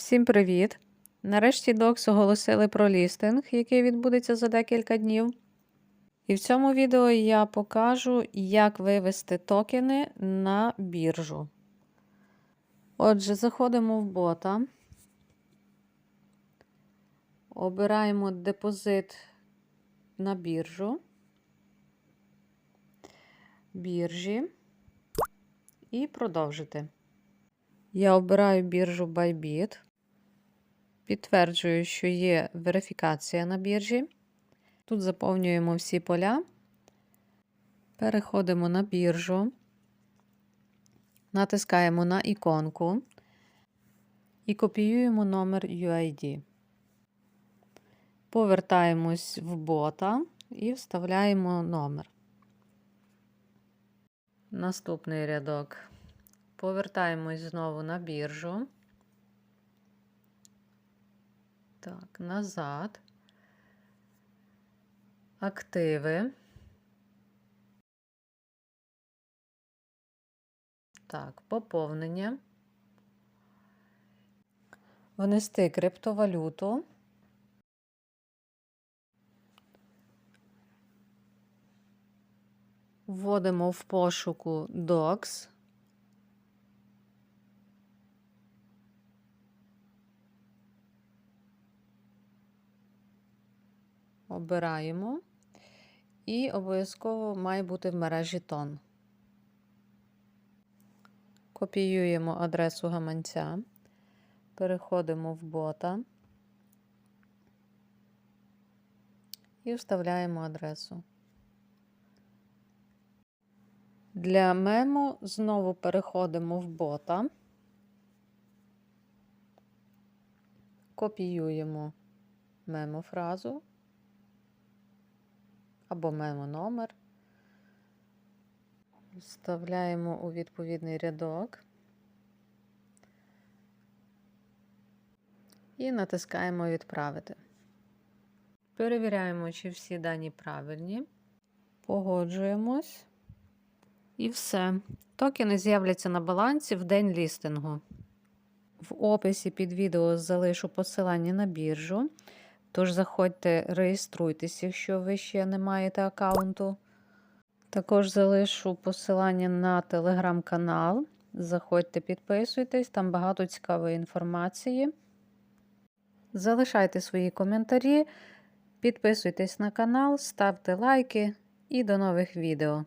Всім привіт! Нарешті Docs оголосили про лістинг, який відбудеться за декілька днів. І в цьому відео я покажу, як вивести токени на біржу. Отже, заходимо в бота, обираємо депозит на біржу, біржі і продовжити. Я обираю біржу Bybit. Підтверджую, що є верифікація на біржі. Тут заповнюємо всі поля. Переходимо на біржу, натискаємо на іконку і копіюємо номер UID. Повертаємось в бота і вставляємо номер. Наступний рядок. Повертаємось знову на біржу. Так, назад. Активи. Так, поповнення. Внести криптовалюту. Вводимо в пошуку DOCS. Обираємо. І обов'язково має бути в мережі тон. Копіюємо адресу гаманця, переходимо в бота і вставляємо адресу. Для мемо знову переходимо в бота, копіюємо мемо-фразу або мемо-номер, вставляємо у відповідний рядок і натискаємо Відправити. Перевіряємо, чи всі дані правильні, погоджуємось. І все. Токени з'являться на балансі в день лістингу. В описі під відео залишу посилання на біржу. Тож заходьте, реєструйтесь, якщо ви ще не маєте аккаунту. Також залишу посилання на телеграм-канал. Заходьте, підписуйтесь, там багато цікавої інформації. Залишайте свої коментарі, підписуйтесь на канал, ставте лайки і до нових відео.